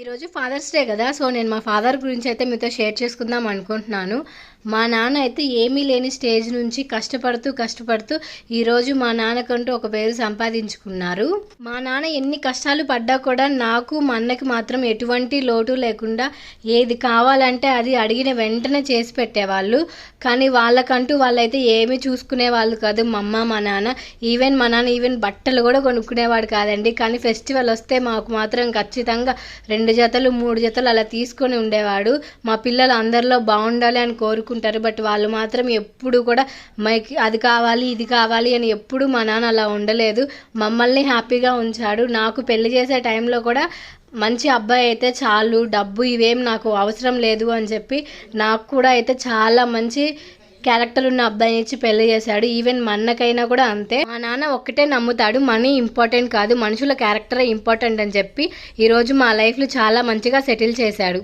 ఈరోజు fathers day కదా so నేను మా ఫాదర్ గురించి అయితే మీతో షేర్ చేసుకుందాం అనుకుంటున్నాను. మా నాన్న అయితే ఏమీ లేని స్టేజ్ నుంచి కష్టపడుతూ కష్టపడుతూ ఈరోజు మా నాన్నకంటూ ఒక పేరు సంపాదించుకున్నారు. మా నాన్న ఎన్ని కష్టాలు పడ్డా కూడా నాకు మా అన్నకి మాత్రం ఎటువంటి లోటు లేకుండా ఏది కావాలంటే అది అడిగిన వెంటనే చేసి పెట్టేవాళ్ళు. కానీ వాళ్ళకంటూ వాళ్ళైతే ఏమీ చూసుకునే వాళ్ళు కాదు మా అమ్మ మా నాన్న. ఈవెన్ మా నాన్న ఈవెన్ బట్టలు కూడా కొనుక్కునేవాడు కాదండి. కానీ ఫెస్టివల్ వస్తే మాకు మాత్రం ఖచ్చితంగా రెండు జతలు మూడు జతలు అలా తీసుకొని ఉండేవాడు. మా పిల్లలు అందరిలో బాగుండాలి అని కోరుకు కోరుకుంటారు బట్ వాళ్ళు మాత్రం ఎప్పుడు కూడా మైకి అది కావాలి ఇది కావాలి అని ఎప్పుడు మా నాన్న అలా ఉండలేదు. మమ్మల్ని హ్యాపీగా ఉంచాడు. నాకు పెళ్ళి చేసే టైంలో కూడా మంచి అబ్బాయి అయితే చాలు డబ్బు ఇవేం నాకు అవసరం లేదు అని చెప్పి నాకు కూడా అయితే చాలా మంచి క్యారెక్టర్ ఉన్న అబ్బాయిని ఇచ్చి పెళ్ళి చేశాడు. ఈవెన్ మా అన్నకైనా కూడా అంతే. మా నాన్న ఒక్కటే నమ్ముతాడు. మనీ ఇంపార్టెంట్ కాదు. మనుషుల క్యారెక్టరే ఇంపార్టెంట్ అని చెప్పి ఈరోజు మా లైఫ్లో చాలా మంచిగా సెటిల్ చేశాడు.